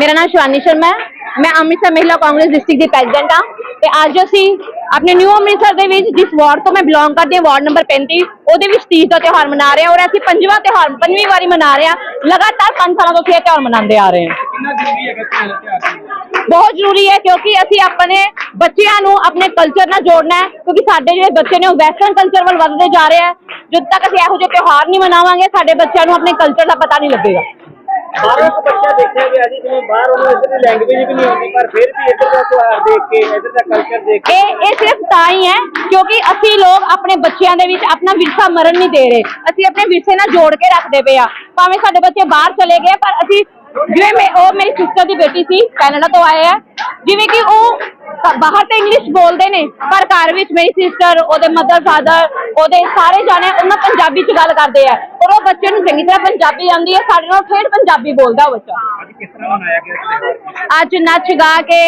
ਮੇਰਾ ਨਾਮ ਸ਼ਿਵਾਨੀ ਸ਼ਰਮਾ ਹੈ। ਮੈਂ ਅੰਮ੍ਰਿਤਸਰ ਮਹਿਲਾ ਕਾਂਗਰਸ ਡਿਸਟ੍ਰਿਕਟ ਦੀ ਪ੍ਰੈਜ਼ੀਡੈਂਟ ਹਾਂ। ਤੇ ਅੱਜ ਅਸੀਂ ਆਪਣੇ ਨਿਊ ਅੰਮ੍ਰਿਤਸਰ ਦੇ ਵਿੱਚ ਜਿਸ ਵਾਰਡ ਤੋਂ ਮੈਂ ਬਿਲੋਂਗ ਕਰਦੀ ਹਾਂ ਵਾਰਡ ਨੰਬਰ 35 ਉਹਦੇ ਵਿੱਚ ਤੀਜ ਦਾ ਤਿਉਹਾਰ ਮਨਾ ਰਹੇ ਹਾਂ ਔਰ ਅਸੀਂ ਪੰਜਵਾਂ ਤਿਉਹਾਰ ਪੰਜਵੀਂ ਵਾਰੀ ਮਨਾ ਰਹੇ ਹਾਂ। ਲਗਾਤਾਰ 5 ਸਾਲਾਂ ਤੋਂ ਅਸੀਂ ਇਹ ਤਿਉਹਾਰ ਮਨਾਉਂਦੇ ਆ ਰਹੇ ਹਾਂ। ਕਿੰਨਾ ਜ਼ਰੂਰੀ ਹੈਗਾ ਧੀਆਂ ਦਾ ਤਿਉਹਾਰ? ਬਹੁਤ ਜ਼ਰੂਰੀ ਹੈ ਕਿਉਂਕਿ ਅਸੀਂ ਆਪਣੇ ਬੱਚਿਆਂ ਨੂੰ ਆਪਣੇ ਕਲਚਰ ਨਾਲ ਜੋੜਨਾ ਹੈ ਕਿਉਂਕਿ ਸਾਡੇ ਜਿਹੜੇ ਬੱਚੇ ਨੇ ਉਹ ਵੈਸਟਰਨ ਕਲਚਰ ਵੱਲ ਵੱਧਦੇ ਜਾ ਰਹੇ ਆ ਜਦ ਤੱਕ ਅਸੀਂ ਇਹੋ ਜਿਹੇ ਤਿਉਹਾਰ ਨਹੀਂ ਮਨਾਵਾਂਗੇ ਸਾਡੇ ਬੱਚਿਆਂ ਨੂੰ ਆਪਣੇ ਕਲਚਰ ਦਾ ਪਤਾ ਨਹੀਂ ਲੱਗੇਗਾ। ਬਾਹਰ ਬੱਚਾ ਦੇਖਿਆ ਗਿਆ ਜੀ, ਜਿਵੇਂ ਬਾਹਰ ਉਹਨੂੰ ਇੱਧਰ ਦੀ ਲੈਂਗੁਏਜ ਵੀ ਨਹੀਂ ਆਉਂਦੀ, ਪਰ ਫਿਰ ਵੀ ਇੱਧਰ ਦਾ ਤਿਉਹਾਰ ਦੇਖ ਕੇ, ਇੱਧਰ ਦਾ ਕਲਚਰ ਦੇਖ ਕੇ ਇਹ ਇਹ ਸਿਰਫ ਤਾਂ ਹੀ ਹੈ, ਕਿਉਂਕਿ ਅਸੀਂ ਲੋਕ ਆਪਣੇ ਬੱਚਿਆਂ ਦੇ ਵਿੱਚ ਆਪਣਾ ਵਿਰਸਾ ਮਰਨ ਨਹੀਂ ਦੇ ਰਹੇ। ਅਸੀਂ ਆਪਣੇ ਵਿਰਸੇ ਨਾਲ ਜੋੜ ਕੇ ਰੱਖਦੇ ਪਏ ਆ। ਭਾਵੇਂ ਸਾਡੇ ਬੱਚੇ ਬਾਹਰ ਚਲੇ ਗਏ, ਪਰ ਅਸੀਂ, ਜਿਵੇਂ ਮੈਂ, ਉਹ ਮੇਰੀ ਸਿਸਟਰ ਦੀ ਬੇਟੀ ਸੀ, ਕੈਨੇਡਾ ਤੋਂ ਆਏ ਆ, ਜਿਵੇਂ ਕਿ ਉਹ ਬਾਹਰ ਤੇ ਇੰਗਲਿਸ਼ ਬੋਲਦੇ ਨੇ, ਪਰ ਘਰ ਵਿੱਚ ਮੇਰੀ ਸਿਸਟਰ ਉਹਦੇ ਮਦਰ ਫਾਦਰ ਉਹਦੇ ਸਾਰੇ ਜਾਣੇ ਉਹਨਾਂ ਪੰਜਾਬੀ ਚ ਗੱਲ ਕਰਦੇ ਆ। ਔਰ ਉਹ ਬੱਚੇ ਨੂੰ ਚੰਗੀ ਤਰ੍ਹਾਂ ਪੰਜਾਬੀ ਆਉਂਦੀ ਹੈ ਸਾਡੇ ਨਾਲ ਠੇਠ ਪੰਜਾਬੀ ਬੋਲਦਾ ਉਹ ਬੱਚਾ। ਅੱਜ ਨੱਚ ਗਾ ਕੇ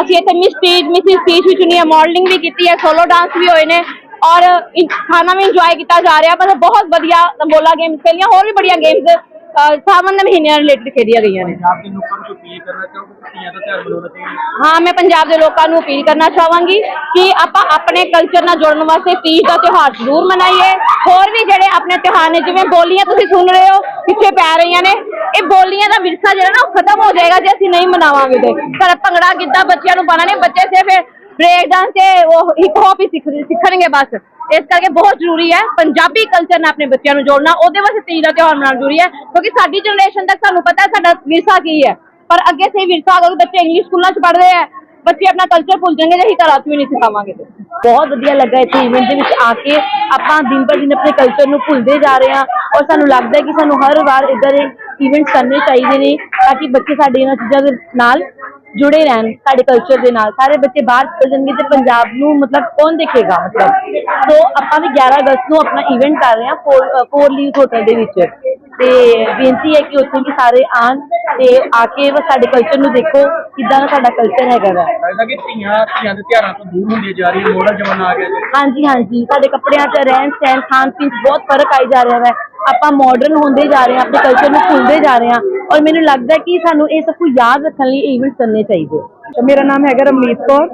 ਅਸੀਂ ਇੱਥੇ ਮਿਸ ਸਟੇਜ ਮਿਸਿਸ ਸਟੇਜ ਵੀ ਚੁਣੀ ਹੈ ਮਾਡਲਿੰਗ ਵੀ ਕੀਤੀ ਹੈ ਸੋਲੋ ਡਾਂਸ ਵੀ ਹੋਏ ਨੇ। ਔਰ ਖਾਣਾ ਵੀ ਇੰਜੋਏ ਕੀਤਾ ਜਾ ਰਿਹਾ ਮਤਲਬ ਬਹੁਤ ਵਧੀਆ ਤੰਬੋਲਾ ਗੇਮਸ ਖੇਲੀਆਂ ਹੋਰ ਵੀ ਬੜੀਆਂ ਗੇਮਸ ਸਾਵਨ ਦੇ ਮਹੀਨਿਆਂ ਰਿਲੇਟਡ ਖੇਡੀਆਂ ਗਈਆਂ ਨੇ। ਪੰਜਾਬ ਦੇ ਲੋਕਾਂ ਨੂੰ ਅਪੀਲ ਕਰਨਾ ਚਾਹੋਗੇ ਕਿ ਧੀਆਂ ਦਾ ਤਿਉਹਾਰ ਮਨਾਉਣਾ ਚਾਹੀਦਾ ਹਾਂ? ਮੈਂ ਪੰਜਾਬ ਦੇ ਲੋਕਾਂ ਨੂੰ ਅਪੀਲ ਕਰਨਾ ਚਾਹਾਂਗੀ ਕਿ ਆਪਾਂ ਆਪਣੇ ਕਲਚਰ ਨਾਲ ਜੁੜਨ ਵਾਸਤੇ ਤੀਜ ਦਾ ਤਿਉਹਾਰ ਜ਼ਰੂਰ ਮਨਾਈਏ। ਹੋਰ ਵੀ ਜਿਹੜੇ ਆਪਣੇ ਤਿਉਹਾਰ ਨੇ ਜਿਵੇਂ ਬੋਲੀਆਂ ਤੁਸੀਂ ਸੁਣ ਰਹੇ ਹੋ ਪਿੱਛੇ ਪੈ ਰਹੀਆਂ ਨੇ ਇਹ ਬੋਲੀਆਂ ਦਾ ਵਿਰਸਾ ਜਿਹੜਾ ਨਾ ਉਹ ਖਤਮ ਹੋ ਜਾਏਗਾ ਜੇ ਅਸੀਂ ਨਹੀਂ ਮਨਾਵਾਂਗੇ ਤੇ। ਪਰ ਭੰਗੜਾ ਗਿੱਧਾ ਬੱਚਿਆਂ ਨੂੰ ਪਾਣਾ ਨੇ ਬੱਚੇ ਸਿਰਫ ਬ੍ਰੇਕ ਡਾਂਸ ਤੇ ਉਹ ਹਿਪ ਹੌਪ ਹੀ ਸਿੱਖਣਗੇ ਬਸ ਇਸ ਕਰਕੇ ਬਹੁਤ ਜ਼ਰੂਰੀ ਹੈ ਪੰਜਾਬੀ ਕਲਚਰ ਨਾਲ ਆਪਣੇ ਬੱਚਿਆਂ ਨੂੰ ਜੋੜਨਾ ਉਹਦੇ ਵਾਸਤੇ ਤੀਜ ਦਾ ਤਿਉਹਾਰ ਮਨਾਉਣਾ ਜ਼ਰੂਰੀ ਹੈ ਕਿਉਂਕਿ ਸਾਡੀ ਜਨਰੇਸ਼ਨ ਤੱਕ ਸਾਨੂੰ ਪਤਾ ਹੈ ਸਾਡਾ ਵਿਰਸਾ ਕੀ ਹੈ ਪਰ ਅੱਗੇ ਸੇ ਵਿਰਸਾ ਅਗਰ ਬੱਚੇ ਇੰਗਲਿਸ਼ ਸਕੂਲਾਂ 'ਚ ਪੜ੍ਹਦੇ ਆ ਬੱਚੇ ਆਪਣਾ ਕਲਚਰ ਭੁੱਲ ਜਾਣਗੇ ਜੇ ਅਸੀਂ ਘਰਾਂ 'ਚ ਵੀ ਨਹੀਂ ਸਿਖਾਵਾਂਗੇ ਤੇ ਬਹੁਤ ਵਧੀਆ ਲੱਗਾ ਇੱਥੇ ਇਵੈਂਟ ਦੇ ਵਿੱਚ ਆ ਕੇ ਆਪਾਂ ਦਿਨ ਪਰ ਦਿਨ ਆਪਣੇ ਕਲਚਰ ਨੂੰ ਭੁੱਲਦੇ ਜਾ ਰਹੇ ਹਾਂ ਔਰ ਸਾਨੂੰ ਲੱਗਦਾ ਕਿ ਸਾਨੂੰ ਹਰ ਵਾਰ ਇਦਾਂ ਦੇ ਇਵੈਂਟਸ ਕਰਨੇ ਚਾਹੀਦੇ ਨੇ ਤਾਂ ਕਿ ਬੱਚੇ ਸਾਡੇ ਇਹਨਾਂ ਚੀਜ਼ਾਂ ਦੇ ਨਾਲ ਜੁੜੇ ਰਹਿਣ ਸਾਡੇ ਕਲਚਰ ਦੇ ਨਾਲ। ਸਾਰੇ ਬੱਚੇ ਬਾਹਰ ਚਲੇ ਜਾਣਗੇ ਤੇ ਪੰਜਾਬ ਨੂੰ ਮਤਲਬ ਕੌਣ ਦੇਖੇਗਾ ਮਤਲਬ? ਸੋ ਆਪਾਂ ਵੀ 11 ਅਗਸਤ ਨੂੰ ਆਪਣਾ ਇਵੈਂਟ ਕਰ ਰਹੇ ਹਾਂ ਫੋਰ ਲੀਵ ਹੋਟਲ ਦੇ ਵਿੱਚ। ਤੇ ਬੇਨਤੀ ਹੈ ਕਿ ਉੱਥੇ ਵੀ ਸਾਰੇ ਆਣ ਤੇ ਆ ਕੇ ਸਾਡੇ ਕਲਚਰ ਨੂੰ ਦੇਖੋ ਕਿੱਦਾਂ ਦਾ ਸਾਡਾ ਕਲਚਰ ਹੈਗਾ ਵਾ। ਲੱਗਦਾ ਕਿ ਧੀਆਂ ਧੀਆਂ ਦੇ ਤਿਉਹਾਰਾਂ ਤੋਂ ਦੂਰ ਹੁੰਦੀਆਂ ਜਾ ਰਹੀਆਂ ਮੋੜਾ ਜ਼ਮਾਨਾ ਆ ਗਿਆ ਜੀ। ਹਾਂਜੀ ਹਾਂਜੀ। ਸਾਡੇ ਕੱਪੜਿਆਂ 'ਚ ਰਹਿਣ ਸਹਿਣ ਖਾਣ ਪੀਣ 'ਚ ਬਹੁਤ ਫ਼ਰਕ ਆਈ ਜਾ ਰਿਹਾ ਹੈ ਆਪਾਂ ਮਾਡਰਨ ਹੁੰਦੇ ਜਾ ਰਹੇ ਹਾਂ ਆਪਣੇ ਕਲਚਰ ਨੂੰ ਭੁੱਲਦੇ ਜਾ ਰਹੇ ਹਾਂ ਔਰ ਮੈਨੂੰ ਲੱਗਦਾ ਕਿ ਸਾਨੂੰ ਇਹ ਸਭ ਕੁਝ ਯਾਦ ਰੱਖਣ ਲਈ ਇਵੈਂਟ ਕਰਨੇ ਚਾਹੀਦੇ ਮੇਰਾ ਨਾਮ ਹੈਗਾ ਰਮਨੀਤ ਕੌਰ।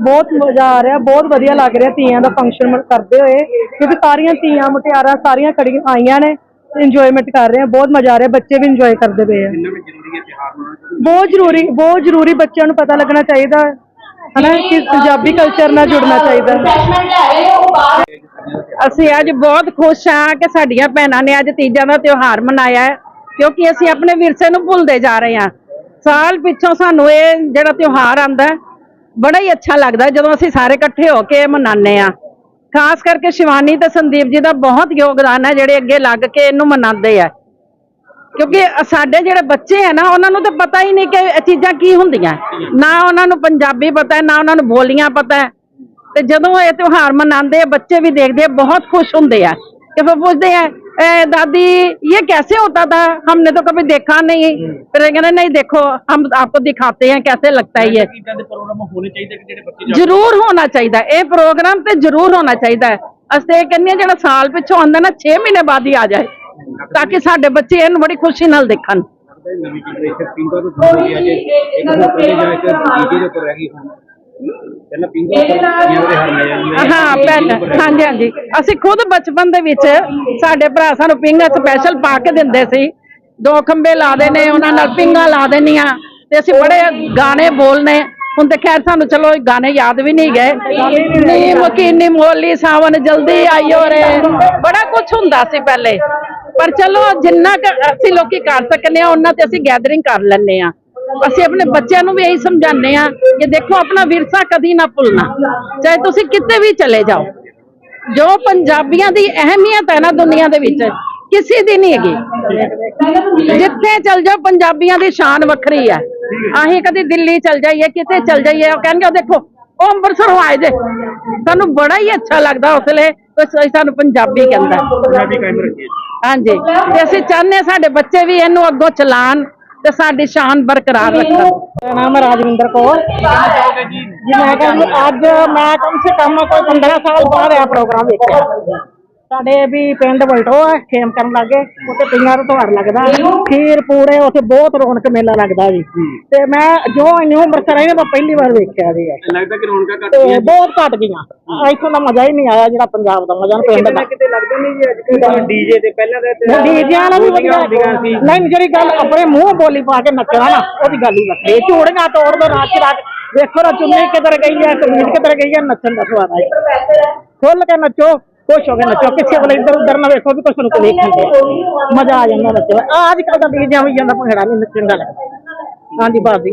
ਬਹੁਤ ਮਜ਼ਾ ਆ ਰਿਹਾ ਬਹੁਤ ਵਧੀਆ ਲੱਗ ਰਿਹਾ ਤੀਆਂ ਦਾ ਫੰਕਸ਼ਨ ਕਰਦੇ ਹੋਏ ਕਿਉਂਕਿ ਸਾਰੀਆਂ ਤੀਆਂ ਮੁਟਿਆਰਾਂ ਸਾਰੀਆਂ ਖੜੀਆਂ ਆਈਆਂ ਨੇ ਇੰਜੋਇਮੈਂਟ ਕਰ ਰਹੇ ਆ ਬਹੁਤ ਮਜ਼ਾ ਆ ਰਿਹਾ ਬੱਚੇ ਵੀ ਇੰਜੋਏ ਕਰਦੇ ਪਏ ਆ। ਬਹੁਤ ਜ਼ਰੂਰੀ ਬਹੁਤ ਜ਼ਰੂਰੀ ਬੱਚਿਆਂ ਨੂੰ ਪਤਾ ਲੱਗਣਾ ਚਾਹੀਦਾ। ਹਨਾ ਕਿ ਪੰਜਾਬੀ ਕਲਚਰ ਨਾਲ ਜੁੜਨਾ ਚਾਹੀਦਾ। ਅਸੀਂ ਅੱਜ ਬਹੁਤ ਖੁਸ਼ ਹਾਂ ਕਿ ਸਾਡੀਆਂ ਭੈਣਾਂ ਨੇ ਅੱਜ ਤੀਜਾਂ ਦਾ ਤਿਉਹਾਰ ਮਨਾਇਆ ਕਿਉਂਕਿ ਅਸੀਂ ਆਪਣੇ ਵਿਰਸੇ ਨੂੰ ਭੁੱਲਦੇ ਜਾ ਰਹੇ ਹਾਂ। ਸਾਲ ਪਿੱਛੋਂ ਸਾਨੂੰ ਇਹ ਜਿਹੜਾ ਤਿਉਹਾਰ ਆਂਦਾ ਬੜਾ ਹੀ ਅੱਛਾ ਲੱਗਦਾ ਜਦੋਂ ਅਸੀਂ ਸਾਰੇ ਇਕੱਠੇ ਹੋ ਕੇ ਮਨਾਉਂਦੇ ਆ ਖਾਸ ਕਰਕੇ ਸ਼ਿਵਾਨੀ ਤੇ ਸੰਦੀਪ ਜੀ ਦਾ ਬਹੁਤ ਯੋਗਦਾਨ ਹੈ ਜਿਹੜੇ ਅੱਗੇ ਲੱਗ ਕੇ ਇਹਨੂੰ ਮਨਾਉਂਦੇ ਆ। ਕਿਉਂਕਿ ਸਾਡੇ ਜਿਹੜੇ ਬੱਚੇ ਆ ਨਾ ਉਹਨਾਂ ਨੂੰ ਤਾਂ ਪਤਾ ਹੀ ਨਹੀਂ ਕਿ ਇਹ ਚੀਜ਼ਾਂ ਕੀ ਹੁੰਦੀਆਂ ਨਾ ਉਹਨਾਂ ਨੂੰ ਪੰਜਾਬੀ ਪਤਾ ਹੈ ਨਾ ਉਹਨਾਂ ਨੂੰ ਬੋਲੀਆਂ ਪਤਾ ਹੈ ਤੇ ਜਦੋਂ ਇਹ ਤਿਉਹਾਰ ਮਨਾਉਂਦੇ ਆ ਬੱਚੇ ਵੀ ਦੇਖਦੇ ਆ ਬਹੁਤ ਖੁਸ਼ ਹੁੰਦੇ ਆ ਕਿ ਫਿਰ ਪੁੱਛਦੇ ਆ "ए, दादी ये कैसे होता था हमने तो कभी देखा नहीं फिर ये कहते नहीं देखो हम आपको दिखाते हैं कैसे लगता है ये ਚੀਜ਼ਾਂ ਦੇ ਪ੍ਰੋਗਰਾਮ ਹੋਣੇ ਚਾਹੀਦੇ ਕਿ ਜਿਹੜੇ ਬੱਚੇ ਜਾ ਜ਼ਰੂਰ ਹੋਣਾ ਚਾਹੀਦਾ ਹੈ। ਇਹ ਪ੍ਰੋਗਰਾਮ ਤੇ ਜ਼ਰੂਰ ਹੋਣਾ ਚਾਹੀਦਾ ਹੈ ਅਸੀਂ ਤੇ ਇਹ ਕਹਿੰਦੇ ਹਾਂ ਜਿਹੜਾ ਸਾਲ ਪਿੱਛੋਂ ਆਉਂਦਾ ਨਾ 6 ਮਹੀਨੇ ਬਾਅਦ ਹੀ ਆ ਜਾਏ ਤਾਂ ਕਿ ਸਾਡੇ ਬੱਚੇ ਇਹਨੂੰ ਬੜੀ ਖੁਸ਼ੀ ਨਾਲ ਦੇਖਣ ਨਵੀਂ ਜਨਰੇਸ਼ਨ ਪਿੰਗਾ ਤੋਂ ਦੂਰ ਹੋ ਗਿਆ ਜੀ ਇੱਕ ਹੋਰ ਤੇ ਜਾ ਕੇ ਡੀਜੇ ਦੇ ਉੱਪਰ ਰਹਿ ਗਈ ਹੁਣ ਪਹਿਲਾਂ ਤੋਂ ਹਾਂ ਹਾਂਜੀ ਹਾਂਜੀ। ਅਸੀਂ ਖੁਦ ਬਚਪਨ ਦੇ ਵਿੱਚ ਸਾਡੇ ਭਰਾ ਸਾਨੂੰ ਪਿੰਗਾ ਸਪੈਸ਼ਲ ਪਾ ਕੇ ਦਿੰਦੇ ਸੀ। ਦੋ ਖੰਬੇ ਲਾ ਦੇਣੇ ਉਹਨਾਂ ਨਾਲ ਪਿੰਗਾ ਲਾ ਦੇਣੀਆਂ ਤੇ ਅਸੀਂ ਬੜੇ ਗਾਣੇ ਬੋਲਨੇ ਹੁਣ ਤੇ ਖੈਰ ਸਾਨੂੰ ਚਲੋ ਗਾਣੇ ਯਾਦ ਵੀ ਨਹੀਂ ਗਏ। ਨੀ ਮਕੀਨੀ ਮੋਲੀ ਸਾਵਨ ਜਲਦੀ ਆਇਓ ਰੇ ਬੜਾ ਕੁਝ ਹੁੰਦਾ ਸੀ ਪਹਿਲੇ। ਪਰ ਚਲੋ, ਜਿੰਨਾ ਕੁ ਅਸੀਂ ਲੋਕੀ ਕਰ ਸਕਨੇ ਆ, ਉਹਨਾਂ ਤੇ ਅਸੀਂ ਗੈਦਰਿੰਗ ਕਰ ਲੈਂਦੇ ਆ। ਅਸੀਂ ਆਪਣੇ ਬੱਚਿਆਂ ਨੂੰ ਵੀ ਇਹੀ ਸਮਝਾਉਂਦੇ ਆ ਕਿ ਦੇਖੋ, ਆਪਣਾ ਵਿਰਸਾ ਕਦੀ ਨਾ ਭੁੱਲਣਾ। ਚਾਹੇ ਤੁਸੀਂ ਕਿਤੇ ਵੀ ਚਲੇ ਜਾਓ। ਜੋ ਪੰਜਾਬੀਆਂ ਦੀ ਅਹਿਮੀਅਤ ਹੈ ਨਾ ਦੁਨੀਆ ਦੇ ਵਿੱਚ, ਕਿਸੇ ਦੀ ਨਹੀਂ ਹੈਗੀ। ਜਿੱਥੇ ਚਲ ਜਾਓ, ਪੰਜਾਬੀਆਂ ਦੀ ਸ਼ਾਨ ਵੱਖਰੀ ਹੈ। ਅਸੀਂ ਕਦੇ ਦਿੱਲੀ ਚਲ ਜਾਈਏ, ਕਿਤੇ ਚਲ ਜਾਈਏ, ਉਹ ਕਹਿਣਗੇ ਦੇਖੋ, ਉਹ ਅੰਮ੍ਰਿਤਸਰ ਆਏ ਜੇ। ਸਾਨੂੰ ਬੜਾ ਹੀ ਅੱਛਾ ਲੱਗਦਾ ਉਸ ਵੇਲੇ। ਕੋਈ ਸਾਨੂੰ ਪੰਜਾਬੀ ਕਹਿੰਦਾ। ਪੰਜਾਬੀ ਕਾਇਮ ਰੱਖੀਏ। ਹਾਂਜੀ। ਤੇ ਅਸੀਂ ਚਾਹੁੰਦੇ ਹਾਂ ਸਾਡੇ ਬੱਚੇ ਵੀ ਇਹਨੂੰ ਅੱਗੋਂ ਚਲਾਣ ਤੇ ਸਾਡੀ ਸ਼ਾਨ ਬਰਕਰਾਰ ਰੱਖਣ। ਮੇਰਾ ਨਾਮ ਹੈ ਰਾਜਵਿੰਦਰ ਕੌਰ। ਜੀ ਜੀ ਮੈਂ ਕਹਿੰਦੀ ਅੱਜ ਮੈਂ ਕਮ ਸੇ ਕਮ ਕੋਈ 15 ਸਾਲ ਬਾਅਦ ਇਹ ਪ੍ਰੋਗਰਾਮ ਵੇਖਿਆ। ਸਾਡੇ ਵੀ ਪਿੰਡ ਵਲਟੋ ਹੈ ਖੇਮ ਕਰਨ ਲੱਗੇ ਉੱਥੇ ਪਿੰਗਾਂ ਦਾ ਤਿਉਹਾਰ ਲੱਗਦਾ। ਖੀਰ ਪੂੜੇ ਉੱਥੇ ਬਹੁਤ ਰੌਣਕ ਮੇਲਾ ਲੱਗਦਾ ਜੀ। ਤੇ ਮੈਂ ਜੋ ਨਿਊ ਅੰਮ੍ਰਿਤਸਰ ਆਈ ਨਾ ਮੈਂ ਪਹਿਲੀ ਵਾਰ ਵੇਖਿਆ ਜੀ। ਇਹ। ਲੱਗਦਾ ਕਿ ਰੌਣਕਾਂ ਘੱਟ ਗਈਆਂ। ਬਹੁਤ ਘੱਟ ਗਈਆਂ। ਇੱਥੋਂ ਦਾ ਮਜ਼ਾ ਹੀ ਨਹੀਂ ਆਇਆ ਜਿਹੜਾ ਪੰਜਾਬ ਦਾ ਮਜ਼ਾ ਨਾ ਪਿੰਡ ਦਾ। ਕਿਤੇ ਲੱਗਦਾ ਨਹੀਂ ਜੀ ਅੱਜ ਕੱਲ੍ਹ ਡੀਜੇ ਤੇ ਪਹਿਲਾਂ ਵੀ ਵਧੀਆ ਹੁੰਦੀਆਂ ਸੀ। ਨਹੀਂ ਜਿਹੜੀ ਗੱਲ ਆਪਣੇ ਮੂੰਹ ਬੋਲੀ ਪਾ ਕੇ ਨੱਚਣਾ ਨਾ ਉਹਦੀ ਗੱਲ ਹੀ ਵੱਖਰੀ ਝੂੜੀਆਂ ਤੋੜ ਦੋ ਰਾਤ ਰਾਤ ਵੇਖੋ ਨਾ ਚੁੰਨੀ ਕਿੱਧਰ ਗਈ ਹੈ ਕਮੀਜ਼ ਕਿੱਧਰ ਗਈ ਹੈ ਨੱਚਣ ਦਾ ਸਵਾਦ ਆਏ ਖੁੱਲ ਕੇ ਨੱਚੋ। ਖੁਸ਼ ਹੋ ਕੇ ਨੱਚੋ ਕਿਸੇ ਵੇਲੇ ਇੱਧਰ ਉੱਧਰ ਨਾ ਵੇਖੋ ਵੀ ਕੁਛ ਨੂੰ ਕੋਈ ਦੇ ਮਜ਼ਾ ਆ ਜਾਂਦਾ ਨੱਚੋ ਅੱਜ ਕੱਲ ਤਾਂ ਡੀਜਿਆਂ ਵੀ ਜਾਂਦਾ ਭੰਗੜਾ ਨਹੀਂ ਨੱਚਣ ਦਾ ਹਾਂਜੀ ਬਾਦੀ